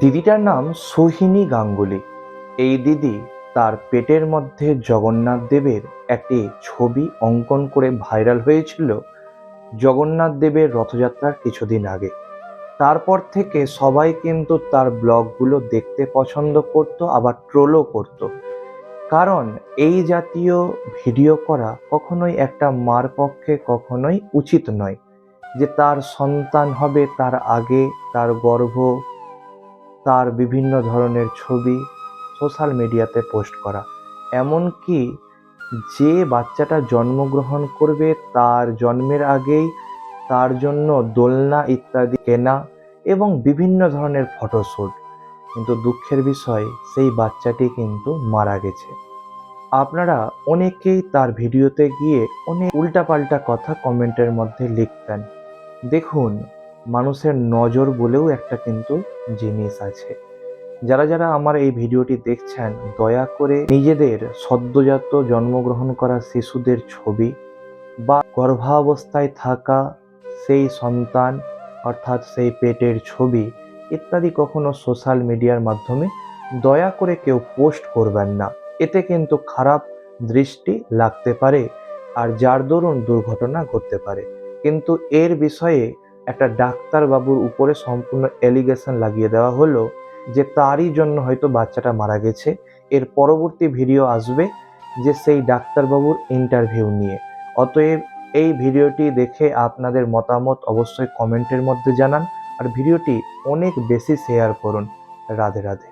দিদিটার নাম সোহিনী গাঙ্গুলি। এই দিদি তার পেটের মধ্যে জগন্নাথ দেবের একটি ছবি অঙ্কন করে ভাইরাল হয়েছিল জগন্নাথ দেবের রথযাত্রার কিছুদিন আগে। তারপর থেকে সবাই কিন্তু তার ব্লগগুলো দেখতে পছন্দ করত, আবার ট্রোলও করত। কারণ এই জাতীয় ভিডিও করা কখনোই একটা মার পক্ষে কখনোই উচিত নয় যে তার সন্তান হবে, তার আগে, তার গর্ভ তার বিভিন্ন ধরনের ছবি সোশ্যাল মিডিয়াতে পোস্ট করা। এমনকি যে বাচ্চাটা জন্মগ্রহণ করবে তার জন্মের আগেই তার জন্য দোলনা ইত্যাদি কেনা এবং বিভিন্ন ধরনের ফটোশ্যুট কিন্তু দুঃখের বিষয়, সেই বাচ্চাটি কিন্তু মারা গেছে। আপনারা অনেকেই তার ভিডিওতে গিয়ে অনেক উল্টাপাল্টা কথা কমেন্টের মধ্যে লিখতেন। দেখুন মানুষের নজর বলেও একটা কিন্তু জিনিস আছে। যারা যারা আমার এই ভিডিওটি দেখছেন, দয়া করে নিজেদের সদ্যজাত জন্মগ্রহণ করা শিশুদের ছবি বা গর্ভাবস্থায় থাকা সেই সন্তান, অর্থাৎ সেই পেটের ছবি ইত্যাদি কখনো সোশ্যাল মিডিয়ার মাধ্যমে দয়া করে কেউ পোস্ট করবেন না। এতে কিন্তু খারাপ দৃষ্টি লাগতে পারে আর যার দরুন দুর্ঘটনা ঘটতে পারে। কিন্তু এর বিষয়ে একটা ডাক্তারবাবুর উপরে সম্পূর্ণ অ্যালিগেশন লাগিয়ে দেওয়া হলো যে তারই জন্য হয়তো বাচ্চাটা মারা গেছে। এর পরবর্তী ভিডিও আসবে যে সেই ডাক্তারবাবুর ইন্টারভিউ নিয়ে। অতএব এই ভিডিওটি দেখে আপনাদের মতামত অবশ্যই কমেন্টের মধ্যে জানান। আর ভিডিওটি অনেক বেশি শেয়ার করুন। রাধে রাধে।